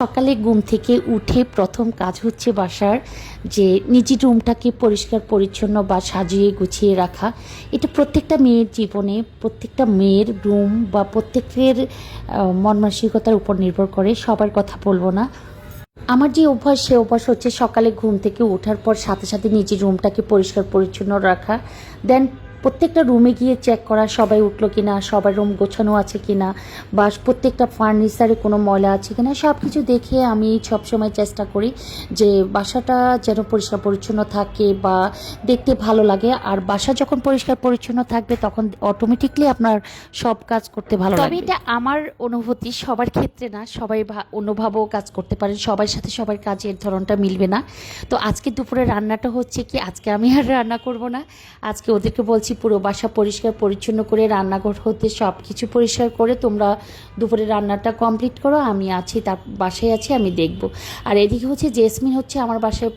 সকালে ঘুম থেকে উঠে প্রথম কাজ হচ্ছে বাসার যে নিজের রুমটাকে পরিষ্কার, পরিচ্ছন্ন বা সাজিয়ে গুছিয়ে রাখা। এটা প্রত্যেকটা মেয়ের জীবনে, প্রত্যেকটা মেয়ের রুম বা প্রত্যেকের মন মানসিকতার উপর নির্ভর করে, সবার কথা বলব না। আমার যে অভ্যাস, সে অভ্যাস হচ্ছে সকালে ঘুম থেকে ওঠার পর সাথে সাথে নিজের রুমটাকে পরিষ্কার, পরিচ্ছন্ন রাখা। দেন প্রত্যেকটা রুমে গিয়ে চেক করা সবাই উঠল কিনা সবার রুম গোছানো আছে কিনা বা প্রত্যেকটা ফার্নিচারে কোনো ময়লা আছে কিনা সব কিছু দেখে আমি সবসময় চেষ্টা করি যে বাসাটা যেন পরিষ্কার পরিচ্ছন্ন থাকে বা দেখতে ভালো লাগে। আর বাসা যখন পরিষ্কার পরিচ্ছন্ন থাকবে তখন অটোমেটিকলি আপনার সব কাজ করতে ভালো লাগবে। তবে এটা আমার অনুভূতি সবার ক্ষেত্রে না সবাই ভা- অন্যভাবেও কাজ করতে পারেন সবার সাথে সবার কাজের ধরনটা মিলবে না। তো আজকে দুপুরে রান্নাটা হচ্ছে কি আজকে আমি আর রান্না করব না আজকে ওদেরকে বলছি পুরো বাসা পরিষ্কার, পরিচ্ছন্ন করে, রান্নাঘর হতে সব কিছু পরিষ্কার করে তোমরা দুপুরে রান্নাটা কমপ্লিট করো, আমি আছি, তার বাসায় আছি, আমি দেখব। আর এদিকে হচ্ছে জেসমিন হচ্ছে আমার বাসায়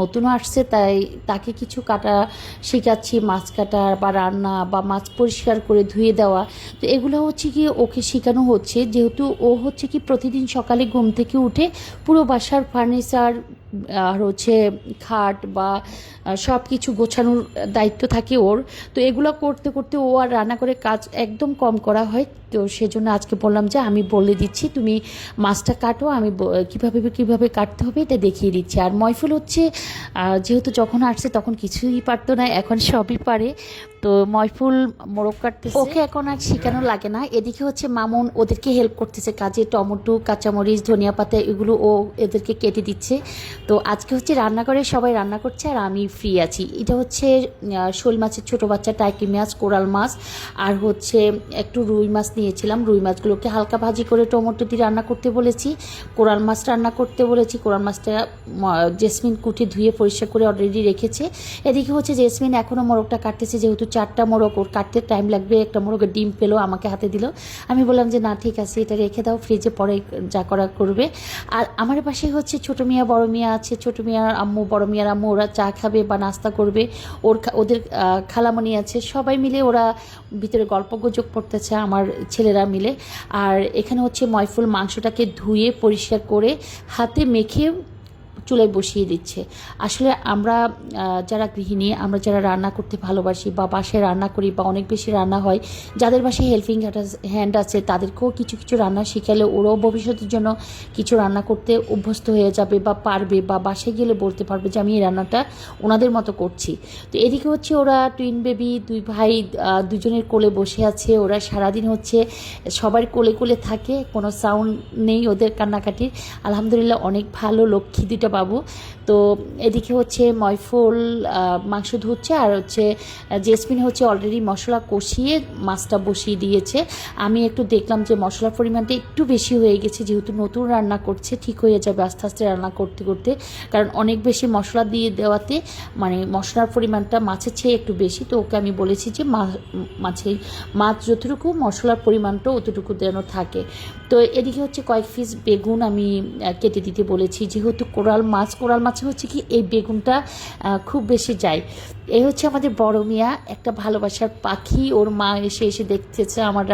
নতুন আসছে, তাই তাকে কিছু কাটা শেখাচ্ছি, মাছ কাটা বা রান্না বা মাছ পরিষ্কার করে ধুয়ে দেওয়া। তো এগুলো হচ্ছে কি ওকে শেখানো হচ্ছে, যেহেতু ও হচ্ছে কি প্রতিদিন সকালে ঘুম থেকে উঠে পুরো বাসার ফার্নিচার আর হচ্ছে খাট বা সব কিছু গোছানোর দায়িত্ব থাকে ওর। তো এগুলো করতে করতে ও আর রান্না করে কাজ একদম কম করা হয়। তো সেজন্য আজকে বললাম যে আমি বলে দিচ্ছি, তুমি মাছটা কাটো, আমি কীভাবে কীভাবে কাটতে হবে এটা দেখিয়ে দিচ্ছি। আর ময়ফুল হচ্ছে যেহেতু যখন আসছে তখন কিছুই পারতো না, এখন সবই পারে। তো ময়ফুল মোরগ কাটতেছে। ওকে, এখন আর শেখানো লাগে না। এদিকে হচ্ছে মামুন ওদেরকে হেল্প করতেছে, কাজে টমেটো, কাঁচামরিচ, ধনিয়া পাতা এগুলো ও এদেরকে কেটে দিচ্ছে। তো আজকে হচ্ছে রান্নাঘরে সবাই রান্না করছে আর আমি ফ্রি আছি। এটা হচ্ছে শোল মাছের ছোট বাচ্চা টাইকি মাছ, কোরাল মাছ, আর হচ্ছে একটু রুই মাছ নিয়েছিলাম। রুই মাছগুলোকে হালকা ভাজি করে টমেটো দিয়ে রান্না করতে বলেছি, কোরাল মাছ রান্না করতে বলেছি। কোরাল মাছটা জেসমিন কুটি ধুয়ে পরিষ্কার করে অলরেডি রেখেছে। এদিকে হচ্ছে জেসমিন এখনও মোরগটা কাটতেছে, যেহেতু চারটা মোরগ, ওর কাটতে টাইম লাগবে। একটা মোরগের ডিম পেল, আমাকে হাতে দিল। আমি বললাম যে, না, ঠিক আছে, এটা রেখে দাও ফ্রিজে পরে যা করা করবে। আর আমার পাশে হচ্ছে ছোট মিয়া, বড় মিয়া আছে, ছোট মিয়ার আম্মু, বড় মিয়ার আম্মু, ওরা চা খাবে বা নাস্তা করবে। ওর ওদের খালামণি আছে, সবাই মিলে ওরা ভিতরে গল্প গুজব করতেছে, আমার ছেলেরা মিলে। আর এখানে হচ্ছে ময়ফুল মাংসটাকে ধুয়ে পরিষ্কার করে হাতে মেখে চুলায় বসিয়ে দিচ্ছে। আসলে আমরা যারা গৃহিণী, আমরা যারা রান্না করতে ভালোবাসি বা বাসায় রান্না করি বা অনেক বেশি রান্না হয়, যাদের বাসায় হেল্পিং হ্যান্ড আছে তাদেরকেও কিছু কিছু রান্না শিখালে ওরাও ভবিষ্যতের জন্য কিছু রান্না করতে অভ্যস্ত হয়ে যাবে বা পারবে বা বাসায় গেলে বলতে পারবে যে, আমি এই রান্নাটা ওনাদের মতো করছি। তো এদিকে হচ্ছে ওরা টুইন বেবি দুই ভাই দুজনের কোলে বসে আছে, ওরা সারাদিন হচ্ছে সবার কোলে কোলে থাকে, কোনো সাউন্ড নেই ওদের কান্নাকাটির। আলহামদুলিল্লাহ অনেক ভালো, লক্ষ্মী দুইটা পাবো তো এদিকে হচ্ছে ময়ফুল মাংস ধুচ্ছে আর হচ্ছে জেসমিন হচ্ছে অলরেডি মশলা কষিয়ে মাছটা বসিয়ে দিয়েছে। আমি একটু দেখলাম যে মশলার পরিমাণটা একটু বেশি হয়ে গেছে, যেহেতু নতুন রান্না করছে, ঠিক হয়ে যাবে আস্তে আস্তে রান্না করতে করতে। কারণ অনেক বেশি মশলা দিয়ে দেওয়াতে মানে মশলার পরিমাণটা মাছের চেয়ে একটু বেশি। তো ওকে আমি বলেছি যে মা- মাছের, মাছ যতটুকু মশলার পরিমাণটা অতটুকু যেন থাকে। তো এদিকে হচ্ছে কয়েক পিস বেগুন আমি কেটে দিতে বলেছি। যেহেতু কোরাল মাছ, কোরাল মাছে হচ্ছে কি এই বেগুনটা খুব বেশি যায়। এই হচ্ছে আমাদের বড় মিয়া, একটা ভালোবাসার পাখি। ওর মা এসে এসে দেখতেছে আমার,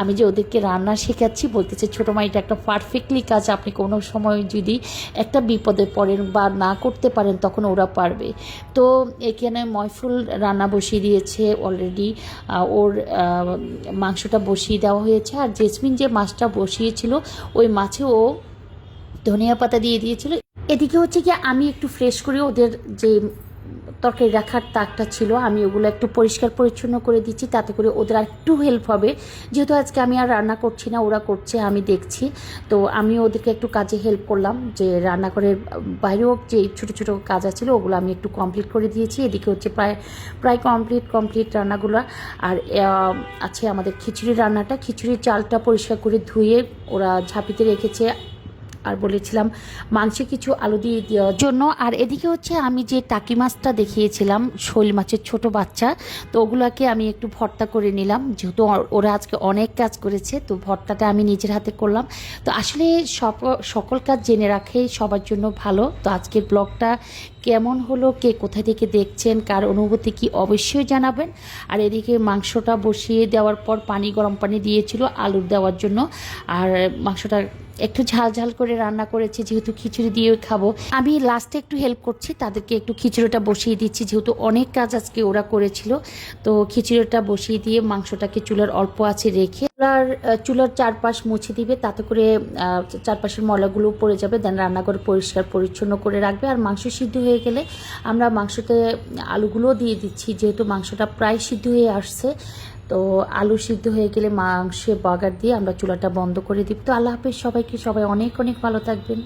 আমি যে ওদেরকে রান্না শেখাচ্ছি, বলতেছে, ছোটো মা, এটা একটা পারফেক্টলি কাজ। আপনি কোনো সময় যদি একটা বিপদে পড়েন বা না করতে পারেন, তখন ওরা পারবে। তো এখানে ময়ফুল রান্না বসিয়ে দিয়েছে অলরেডি ওর মাংসটা বসিয়ে দেওয়া হয়েছে। আর জেসমিন যে মাছটা বসিয়েছিল, ওই মাছে ও ধনিয়া পাতা দিয়ে দিয়েছিল। এদিকে হচ্ছে কি আমি একটু ফ্রেশ করে ওদের যে তরকারি রাখার তাকটা ছিল, আমি ওগুলো একটু পরিষ্কার পরিচ্ছন্ন করে দিচ্ছি, তাতে করে ওদের আর একটু হেল্প হবে। যেহেতু আজকে আমি আর রান্না করছি না, ওরা করছে, আমি দেখছি। তো আমি ওদেরকে একটু কাজে হেল্প করলাম, যে রান্নাঘরের বাইরেও যে ছোটো ছোটো কাজ আছে, ওগুলো আমি একটু কমপ্লিট করে দিয়েছি। এদিকে হচ্ছে প্রায় প্রায় কমপ্লিট কমপ্লিট রান্নাগুলো। আর আছে আমাদের খিচুড়ি রান্নাটা। খিচুড়ির চালটা পরিষ্কার করে ধুয়ে ওরা ঝাঁপিতে রেখেছে। আর বলেছিলাম, মাংসে কিছু আলু দিয়ে দেওয়ার জন্য। আর এদিকে হচ্ছে আমি যে টাকি মাছটা দেখিয়েছিলাম, শৈল মাছের ছোট বাচ্চা, তো ওগুলোকে আমি একটু ভর্তা করে নিলাম। যেহেতু ওরা আজকে অনেক কাজ করেছে, তো ভর্তাটা আমি নিজের হাতে করলাম। তো আসলে সব সকল কাজ জেনে রাখে, সবার জন্য ভালো। তো আজকের ব্লগটা কেমন হলো, কে কোথা থেকে দেখছেন, কার অনুভূতি কি, অবশ্যই জানাবেন। আর এদিকে মাংসটা বসিয়ে দেওয়ার পর পানি, গরম পানি দিয়েছিল আলুর দেওয়ার জন্য। আর মাংসটা একটু ঝাল ঝাল করে রান্না করেছি, যেহেতু খিচুড়ি দিয়ে খাব। আমি লাস্টে একটু হেল্প করছি, তাদেরকে একটু খিচুড়িটা বসিয়ে দিচ্ছি, যেহেতু অনেক কাজ আজকে ওরা করেছিল। তো খিচুড়িটা বসিয়ে দিয়ে মাংসটাকে চুলার অল্প আছে রেখে চুলার চুলার চারপাশ মুছে দিবে, তাতে করে চারপাশের ময়লাগুলো পড়ে যাবে দেন রান্নাঘর পরিষ্কার পরিচ্ছন্ন করে রাখবে। আর মাংস সিদ্ধ হয়ে গেলে আমরা মাংসতে আলুগুলো দিয়ে দিচ্ছি, যেহেতু মাংসটা প্রায় সিদ্ধ হয়ে আসছে। তো আলু সিদ্ধ হয়ে গেলে মাংসে বাগার দিয়ে আমরা চুলাটা বন্ধ করে দিব। তো আল্লাহ হাফিজ, সবাইকে সবাই অনেক অনেক ভালো থাকবেন।